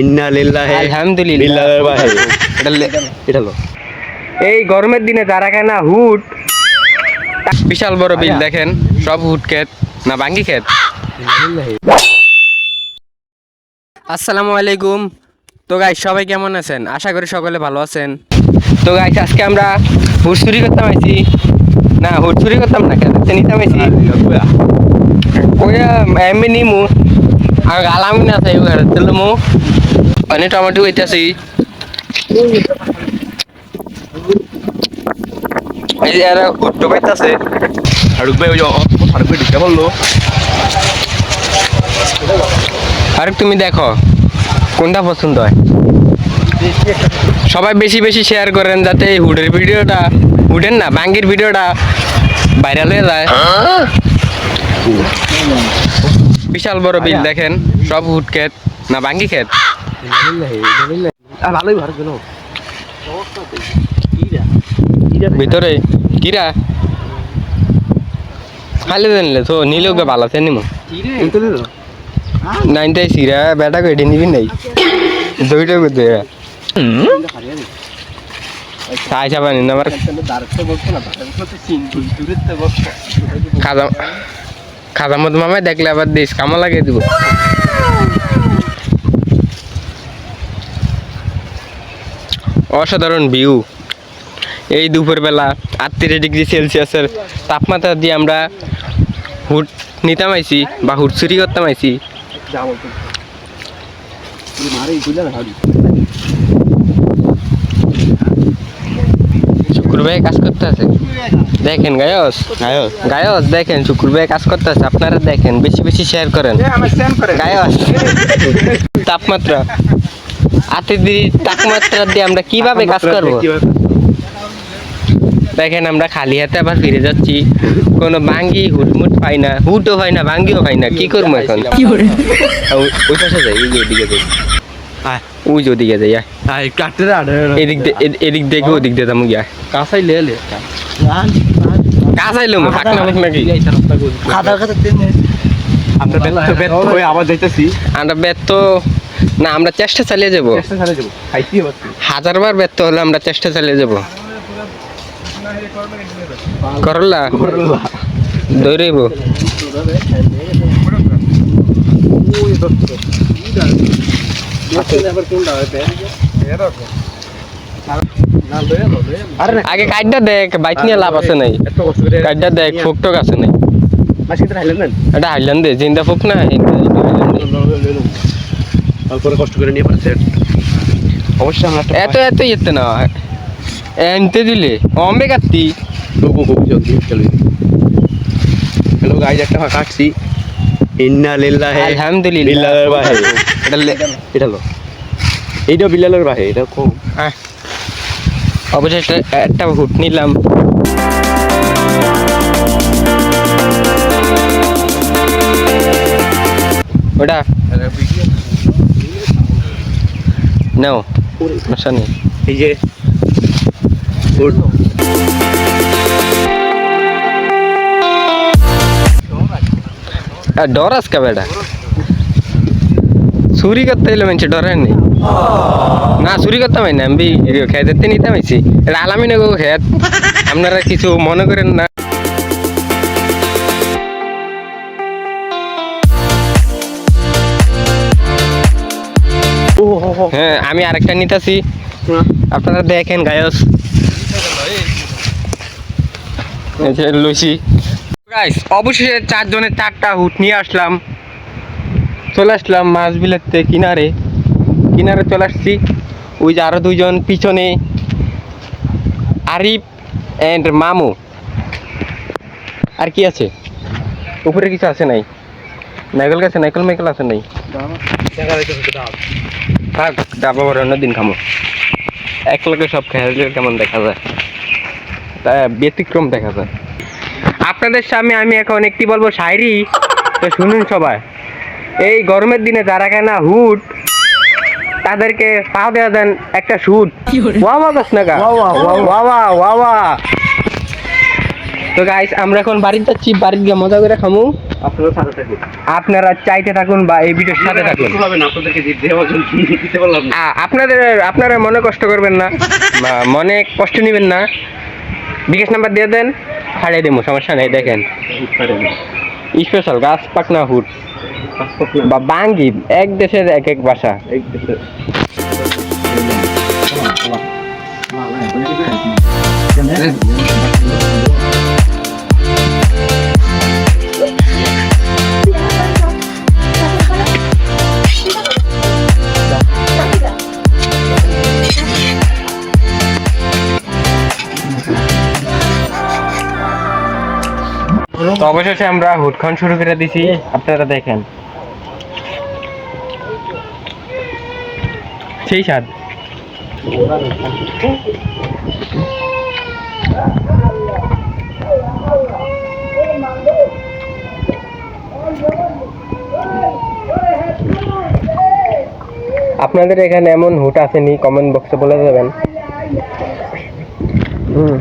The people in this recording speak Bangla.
ইন্না লিল্লাহি আলহামদুলিল্লাহ এটা লো এই গরমের দিনে যারা খায় না হুট বিশাল বড় বিল দেখেন সব হুট ক্ষেত না বাঙ্গি ক্ষেত। আসসালামু আলাইকুম। তো গাই সবাই কেমন আছেন? আশা করি সকলে ভালো আছেন। তো গাইস আজকে আমরা হুট চুরি করতাম আইছি। না হুট চুরি করতাম না খেতে নিতাম আইছি। ওয়া এমনি নিমু। আর গালামি না থাই ঘরে তেল অনেক টমেটো হইতাছি এই যে এরা হুট্টো পাইতাছে হাড়ুক ভাই ওই যে হাড়ুক ভাই ঢুকে বলল আর তুমি দেখো কোনটা পছন্দ হয়? সবাই বেশি বেশি শেয়ার করেন যাতে এই হুডের ভিডিওটা হুডের না বাঙ্গির ভিডিওটা ভাইরাল হয়ে যায়। বিশাল বড় বিল দেখেন সব হুড ক্ষেত না বাঙ্গি ক্ষেত ভিতরে, কিরা? খালি তো নিলেও ভালো আছে নিমো। নাইনটাই সিরা বেটা কেটে নিবি নাই? দুইটা আমার খাজা খাজা মত মামাই দেখলে আবার দেশ কামা লাগিয়ে দিব। অসাধারণ ভিউ এই দুপুরবেলা আটত্রিশ ডিগ্রি সেলসিয়াসের তাপমাত্রা দিয়ে আমরা হুট নিতাম আইছি বা হুট চুরি করতাম আইছি। শুক্র ভাই কাজ করতে আছে? দেখেন গায়স। গায়স। দেখেন শুক্র ভাই কাজ করতে আছে। আপনারা দেখেন বেশি বেশি শেয়ার করেন। গায়স তাপমাত্রা। তাপমাত্রা দিয়ে আমরা কীভাবে কাজ করব? দেখেন আমরা খালি হাতে আবার ফিরে যাচ্ছি। কোনো বাঙ্গি হুটমুট পাই না হুটও হয় না বাঙ্গিও হয় না। কি করব এখন? ওই- ওই পাশে যাই ওই ওদিকে যাই। ওই যে ওদিকে যাই আয়। কাটতে এদিক এদিক দেখে ওদিক দিয়ে যাব গিয়া কাঁচাই লে লে না। হোক নাকি আমরা হয়ে আবার যাইতেছি। আমরা ব্যর্থ না আমরা চেষ্টা চালিয়ে যাব। চেষ্টা চালিয়ে যাব। খাইতে পারছি হাজারবার ব্যর্থ হলে আমরা চেষ্টা চালিয়ে যাব। করলা? দৌড়াইব। আগে কাইডটা দেখ বাইক নিয়ে লাভ আছে নাই। কাইডটা দেখ ফুক টক আছে নাই। তো হাইলেন এটা হাইল্যান্ডে জিন্দা ফুক না করে কষ্ট করে নিয়ে পারছে। অবশ্যই আমরা এত এত ইয়েতে না। এনতে দিলে। অম্বে কাটতি। খুব খুব জলদি চলবে হ্যালো গাইজ একটা কাটছি। ইন্না লিল্লাহি আলহামদুলিল্লাহ বাহি। এটা এটা লো এইটা বিল্লালের বাহে এটা কম। আহ। অবশেষে একটা হুট নিলাম। ওটা নাও সমস্যা নেই। এই যে আর ডর আজকে বেটা? এলে মানুষ ডরের নেই না চুরি করতাম না আমি খেতে নিতাম আইছি এটা আলামি খেত। আপনারা কিছু মনে করেন না? হ্যাঁ আমি আরেকটা নিতেছি। আপনারা দেখেন, গায়স। লুচি। অবশেষে চারজনের চারটা হুট নিয়ে আসলাম। চলে আসলাম মাছ বিলাতে কিনারে। কিনারে চলে আসছি। ওই যে আরও দুইজন পিছনে, আরিফ অ্যান্ড মামু। আর কি আছে? উপরে কিছু আছে নাই? নাইকল গাছে? নাইকল মাইকল আছে নাই? ডাব থাক ডাবা বড় অন্যদিন খামো। এক লোকে সব খেয়ালে কেমন দেখা যায়? তা ব্যতিক্রম দেখা যায়। আপনাদের সামনে আমি এখন একটি বলব শায়রি। তো শুনুন সবাই। এই গরমের দিনে যারা খায় না হুট তাদেরকে পা দেওয়া দেন একটা শুট ওয়া ওয়া গাছ না গা ওয়া ওয়া, ওয়া ওয়া ওয়া ওয়া ওয়া তো গাইস আমরা এখন বাড়িতে যাচ্ছি বাড়িতে গিয়ে মজা করে খামু। আপনারা সাথে থাকুন। আপনারা চাইতে থাকুন বা এই ভিডিওর সাথে থাকুন। হবে আপনাদেরকে দেওয়ার জন্য দিতে পারলাম আপনাদের আপনারা মনে কষ্ট করবেন না বা মনে কষ্ট নেবেন না। বিকাশ নাম্বার দিয়ে দেন ছাড়িয়ে দেবো সমস্যা নেই দেখেন। স্পেশাল গাছ পাকনা হুট। বা বাঙ্গি এক দেশের এক এক ভাষা। তো অবশেষে আমরা হুট খান শুরু করে দিছি। আপনারা দেখেন। সেই স্বাদ। আপনাদের এখানে এমন হুট আসেনি কমেন্ট বক্সে বলে দেবেন। হুম।